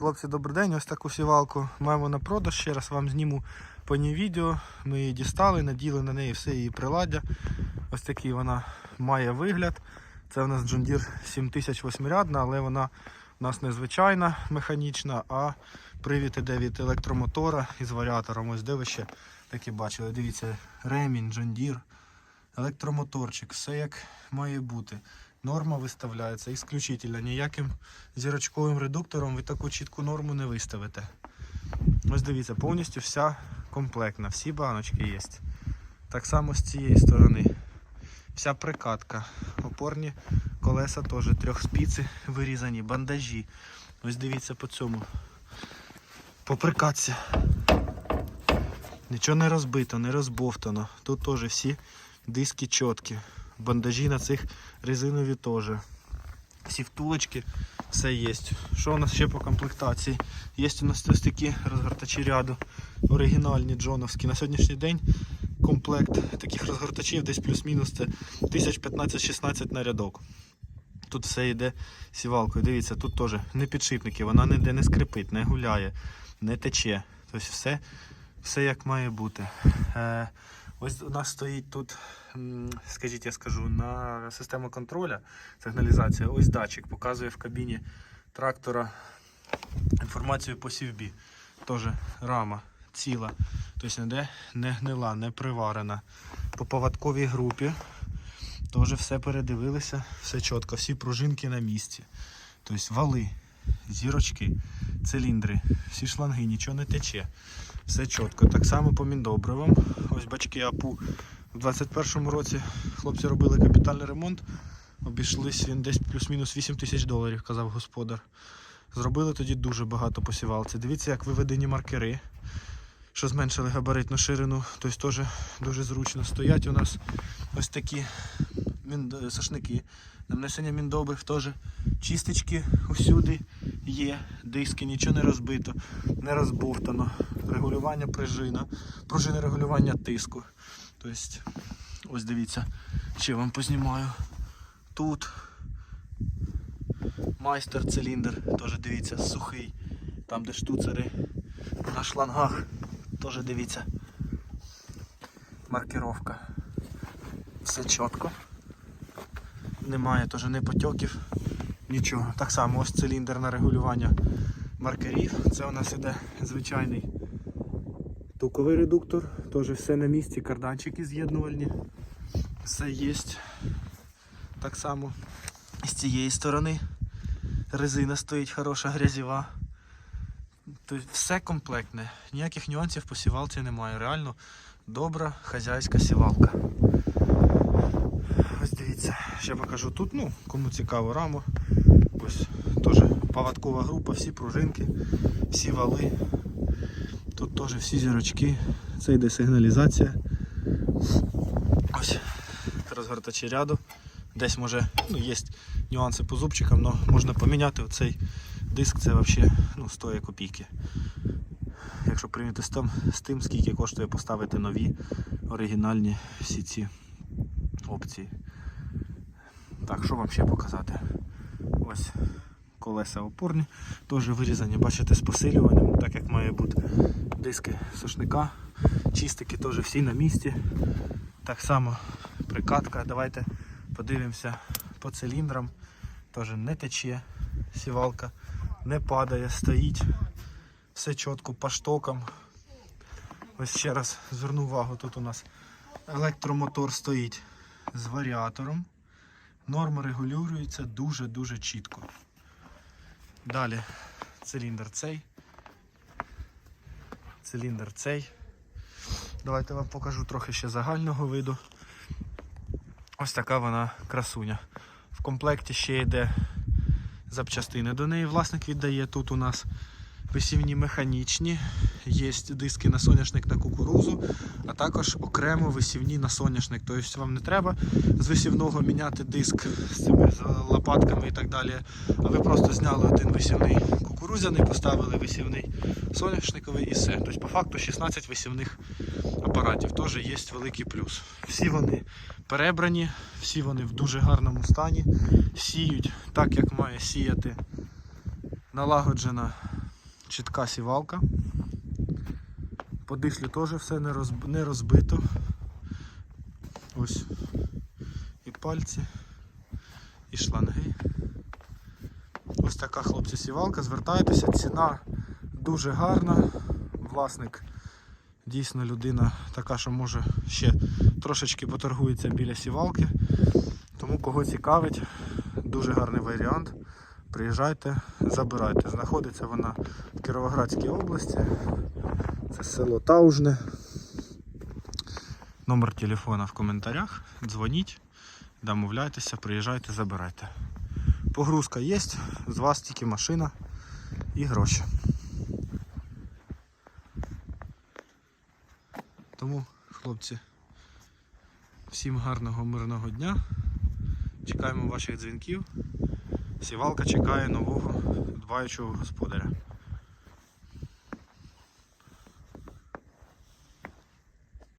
Хлопці, добрий день. Ось таку сівалку маємо на продаж. Ще раз вам зніму по ній відео. Ми її дістали, наділи на неї все її приладдя. Ось такий вона має вигляд. Це у нас Deere 7000 восьмирядна, але вона у нас не звичайна механічна, а привід іде від електромотора із варіатором. Ось де ви ще такі бачили. Дивіться, ремінь, Deere, електромоторчик, все як має бути. Норма виставляється ісключительно. Ніяким зірочковим редуктором ви таку чітку норму не виставите. Ось дивіться, повністю вся комплектна, всі баночки є. Так само з цієї сторони. Вся прикатка. Опорні колеса теж трьох спіци вирізані, бандажі. Ось дивіться по цьому. По прикатці. Нічого не розбито, не розбовтано. Тут теж всі диски чіткі. Бандажі на цих резинові теж. Всі втулочки, все є. Що у нас ще по комплектації? Є у нас ось такі розгортачі ряду, оригінальні джоновські. На сьогоднішній день комплект таких розгортачів десь плюс-мінус це 1015-16 на рядок. Тут все йде сівалкою. Дивіться, тут теж не підшипники, вона ніде не скрипить, не гуляє, не тече. Тобто все, все як має бути. Е, ось у нас стоїть тут, скажіть, я скажу, на систему контроля, сигналізація, ось датчик показує в кабіні трактора інформацію по сівбі. Теж рама ціла. Тобто ніде не гнила, не приварена. По поводковій групі теж все передивилися, все чітко, всі пружинки на місці. Тобто вали, зірочки, циліндри, всі шланги, нічого не тече. Все чітко. Так само по міндобривам. Ось бачки АПУ у 21-му році хлопці робили капітальний ремонт. Обійшлись він десь плюс-мінус 8 тисяч доларів, казав господар. Зробили тоді дуже багато посівалці. Дивіться, як виведені маркери, що зменшили габаритну ширину, тобто теж дуже зручно стоять у нас ось такі мін... сошники. На внесення теж чисточки усюди є, диски, нічого не розбито, не розбовтано. Регулювання пружина, пружини регулювання тиску. Тобто, ось дивіться, ще вам познімаю. Тут майстер циліндр, теж дивіться, сухий. Там де штуцери на шлангах, теж дивіться. Маркировка. Все чітко. Немає теж не потьоків, нічого. Так само ось циліндр на регулювання маркерів. Це у нас іде звичайний туковий редуктор. Теж все на місці, карданчики з'єднувальні. Все є. Так само з цієї сторони резина стоїть хороша, грязєва. Тобто все комплектне. Ніяких нюансів по сівалці немає. Реально добра хазяйська сівалка. Ще покажу тут, ну, кому цікаво раму. Ось теж поводкова група, всі пружинки, всі вали. Тут теж всі зірочки. Це йде сигналізація. Ось розгортачі ряду. Десь може ну, є нюанси по зубчикам, але можна поміняти оцей диск, це взагалі ну, стоїть копійки. Якщо прийняти з тим, з тим, скільки коштує поставити нові оригінальні всі ці опції. Так, що вам ще показати? Ось колеса опорні, теж вирізані, бачите, з посилюванням, так як має бути. Диски сушника, чистики теж всі на місці. Так само прикатка. Давайте подивимося по циліндрам. Теж не тече сівалка, не падає, стоїть. Все чітко по штокам. Ось ще раз зверну увагу, тут у нас електромотор стоїть з варіатором. Норма регулюється дуже-дуже чітко. Далі циліндр цей. Циліндр цей. Давайте вам покажу трохи ще загального виду. Ось така вона красуня. В комплекті ще йде запчастини до неї. Власник віддає тут у нас висівні механічні, є диски на соняшник на кукурузу, а також окремо висівні на соняшник. Тобто вам не треба з висівного міняти диск з цими лопатками і так далі. А ви просто зняли один висівний кукурузяний, поставили висівний соняшниковий і все. Тобто по факту 16 висівних апаратів теж є великий плюс. Всі вони перебрані, всі вони в дуже гарному стані, сіють так, як має сіяти. Налагоджена чітка сівалка. По дислю теж все не, розб... не розбито. Ось і пальці, і шланги. Ось така хлопці сівалка. Звертайтеся, ціна дуже гарна. Власник дійсно людина така, що може ще трошечки поторгується біля сівалки. Тому кого цікавить, дуже гарний варіант. Приїжджайте, забирайте. Знаходиться вона в Кіровоградській області. Це село Таужне. Номер телефона в коментарях. Дзвоніть, домовляйтеся, приїжджайте, забирайте. Погрузка є, з вас тільки машина і гроші. Тому, хлопці, всім гарного мирного дня. Чекаємо ваших дзвінків. Сівалка чекає нового дбаючого господаря.